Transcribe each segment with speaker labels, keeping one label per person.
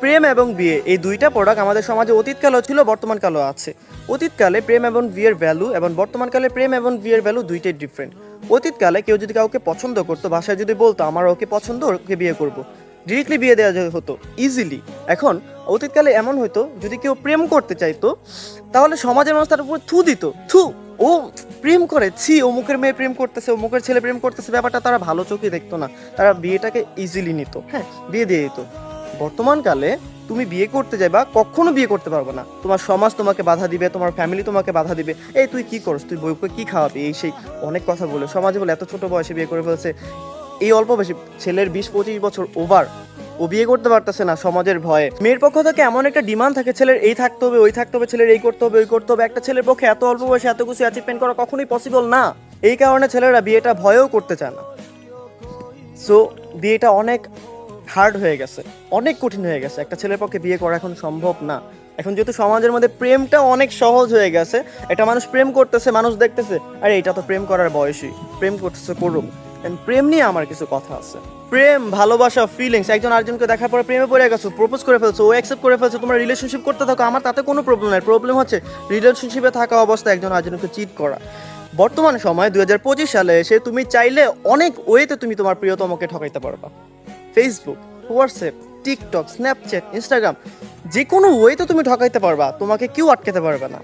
Speaker 1: প্রেম এবং বিয়ে, এই দুইটা প্রোডাক্ট আমাদের সমাজে অতীতকালও ছিল, বর্তমানকালেও আছে। অতীতকালে প্রেম এবং বিয়ের ভ্যালু এবং বর্তমানকালে প্রেম এবং বিয়ের ভ্যালু দুইটাই ডিফারেন্ট অতীতকালে কেউ যদি কাউকে পছন্দ করতো, ভাষায় যদি বলতো, আমার ওকে পছন্দ, ওকে বিয়ে করব। ডিরেক্টলি বিয়ে দেওয়া হতো ইজিলি এখন অতীতকালে এমন হতো যদি কেউ প্রেম করতে চাইতো, তাহলে সমাজের মানুষ তার উপর থু দিত। থু! ও প্রেম করে, ছি, অমুকের মেয়ে প্রেম করতেছে, অমুকের ছেলে প্রেম করতেছে, ব্যাপারটা তারা ভালো চোখে দেখতো না। তারা বিয়েটাকে ইজিলি নিত। হ্যাঁ বিয়ে দিয়ে দিত। বর্তমানকালে তুমি বিয়ে করতে যাইবা, কখনো বিয়ে করতে পারবে না। তোমার সমাজ তোমাকে বাধা দিবে, তোমার ফ্যামিলি তোমাকে বাধা দিবে। এই তুই কি করস? তুই বউকে কি খাওয়াবি? এই সেই অনেক কথা বলে। সমাজে বলে, এত ছোট বয়সে বিয়ে করে ফেলছে। এই অল্প বেশি ছেলের বিশ পঁচিশ বছর ওভার ও বিয়ে করতে পারতেছে না সমাজের ভয়ে। মেয়ের পক্ষ থেকে এমন একটা ডিমান্ড থাকে, ছেলের এই থাকতে হবে, ওই থাকতে হবে, ছেলের এই করতে হবে, ওই করতে হবে। একটা ছেলের পক্ষে এত অল্প বয়সে এত কিছু অ্যাচিভমেন্ট করা কখনোই পসিবল না। এই কারণে ছেলেরা বিয়েটা ভয়েও করতে চায় না। সো বিয়েটা অনেক হার্ড হয়ে গেছে, অনেক কঠিন হয়ে গেছে। একটা ছেলের পক্ষে বিয়ে করা এখন সম্ভব না। এখন যেহেতু সমাজের মধ্যে প্রেমটা অনেক সহজ হয়ে গেছে, একটা মানুষ প্রেম করতেছে, মানুষ দেখতেছে, আরে এটা তো প্রেম করার বয়সই, প্রেম করতেছে করুক। প্রেম নিয়ে আমার কিছু কথা আছে। প্রেম, ভালোবাসা ফিলিংস একজন আরেকজনকে দেখার পরে প্রেমে পড়ে গেছো প্রপোজ করে ফেলছো, ও অ্যাকসেপ্ট করে ফেলছো, তোমরা রিলেশনশিপ করতে থাকো, আমার তাতে কোনো প্রবলেম নাই। প্রবলেম হচ্ছে রিলেশনশিপে থাকা অবস্থায় একজন আরেকজনকে চিট করা। বর্তমান সময় দুই হাজার পঁচিশ সালে এসে তুমি চাইলে অনেক ওয়েতে তুমি তোমার প্রিয়তমকে ঠকাইতে পারবা। Facebook WhatsApp TikTok Snapchat Instagram যে কোনো ওয়েতে তুমি ঠকাইতে পারবা, তোমাকে কেউ আটকাতে পারবে না।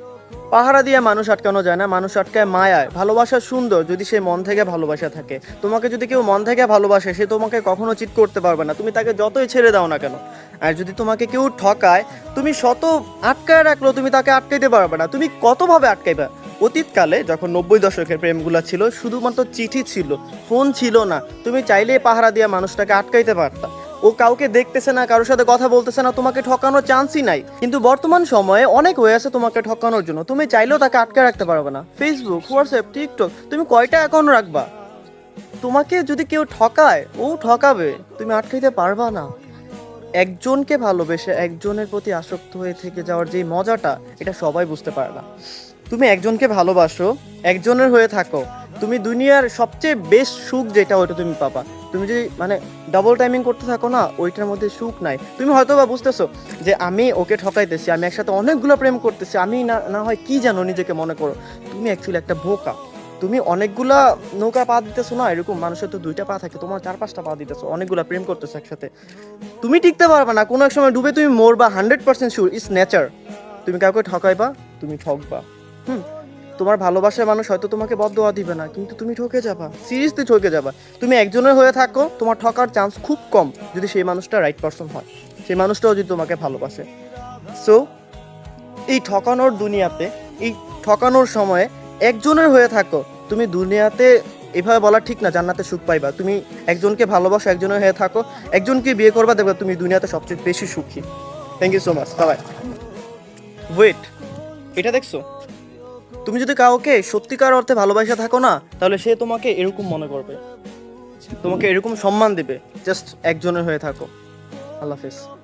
Speaker 1: পাহারা দিয়ে মানুষ আটকানো যায় না, মানুষ আটকায় মায়ায়। ভালোবাসা সুন্দর যদি সে মন থেকে ভালোবাসা থাকে। তোমাকে যদি কেউ মন থেকে ভালোবাসে, সে তোমাকে কখনো চিট করতে পারবে না। তুমি তাকে যতই ছেড়ে দাও না কেন। আর যদি তোমাকে কেউ ঠকায়, তুমি শত আটকায় রাখলেও তুমি তাকে আটকাইতে পারবে না। তুমি কতভাবে আটকাইবা? অতীতকালে যখন নব্বই দশকের প্রেমগুলো ছিল, শুধুমাত্র চিঠি ছিল, ফোন ছিল না। তুমি চাইলেই পাহারা দিয়ে মানুষটাকে আটকাইতে পারতা। ও কাউকে দেখতেছে না, কারোর সাথে কথা বলতেছে না, তোমাকে ঠকানোর চান্সই নাই। কিন্তু বর্তমান সময়ে অনেক ওয়ে আছে তোমাকে ঠকানোর জন্য। তুমি চাইলেও তাকে আটকে রাখতে পারবে না। ফেসবুক হোয়াটসঅ্যাপ টিকটক তুমি কয়টা অ্যাকাউন্ট রাখবা? তোমাকে যদি কেউ ঠকায়, ও ঠকাবে। তুমি আটকাইতে পারবা না। একজনকে ভালোবেসে একজনের প্রতি আসক্ত হয়ে থেকে যাওয়ার যে মজাটা, এটা সবাই বুঝতে পারে না। তুমি একজনকে ভালোবাসো, একজনের হয়ে থাকো। তুমি দুনিয়ার সবচেয়ে বেস্ট সুখ যেটা, ওইটা তুমি পাবা। তুমি যদি মানে ডাবল টাইমিং করতে থাকো না, ওইটার মধ্যে সুখ নাই। তুমি হয়তো বা বুঝতেছো যে আমি ওকে ঠকাইতেছি, আমি একসাথে অনেকগুলো প্রেম করতেছি, আমি না না হয় কি জানো নিজেকে মনে করো। তুমি অ্যাকচুয়ালি একটা বোকা। তুমি অনেকগুলা নৌকা পা দিতেছো না, এরকম মানুষের তো দুইটা পা থাকে, তোমার চার পাঁচটা পা দিতেছো, অনেকগুলা প্রেম করতেছো একসাথে। তুমি টিকতে পারবে না, কোনো এক সময় ডুবে তুমি মরবা hundred percent sure is nature তুমি কাউকে ঠকাইবা, তুমি ঠকবা। হুম, তোমার ভালোবাসার মানুষ হয়তো তোমাকে বদোয়া দিবে না, কিন্তু তুমি ঠকে যাবা সিরিয়াসলি ঠকে যাবা। তুমি একজনের হয়ে থাকো, তোমার ঠকার চান্স খুব কম যদি সেই মানুষটা রাইট পারসন হয়, সেই মানুষটাও যদি তোমাকে ভালোবাসে। সো এই ঠকানোর দুনিয়াতে, এই ঠকানোর সময়ে একজনের হয়ে থাকো, তুমি দুনিয়াতে এভাবে বলা ঠিক না, জান্নাতে সুখ পাইবা। তুমি একজনকে ভালোবাসো, একজনের হয়ে থাকো, একজনকে বিয়ে করবা, দেখবে তুমি দুনিয়াতে সবচেয়ে বেশি সুখী। Thank you so much bye wait এটা দেখছ? তুমি যদি কাউকে সত্যিকার অর্থে ভালোবাসা থাকো না, তাহলে সে তোমাকে এরকম মনে করবে। তোমাকে এরকম সম্মান দিবে জাস্ট একজনের হয়ে থাকো। আল্লাহ হাফেজ।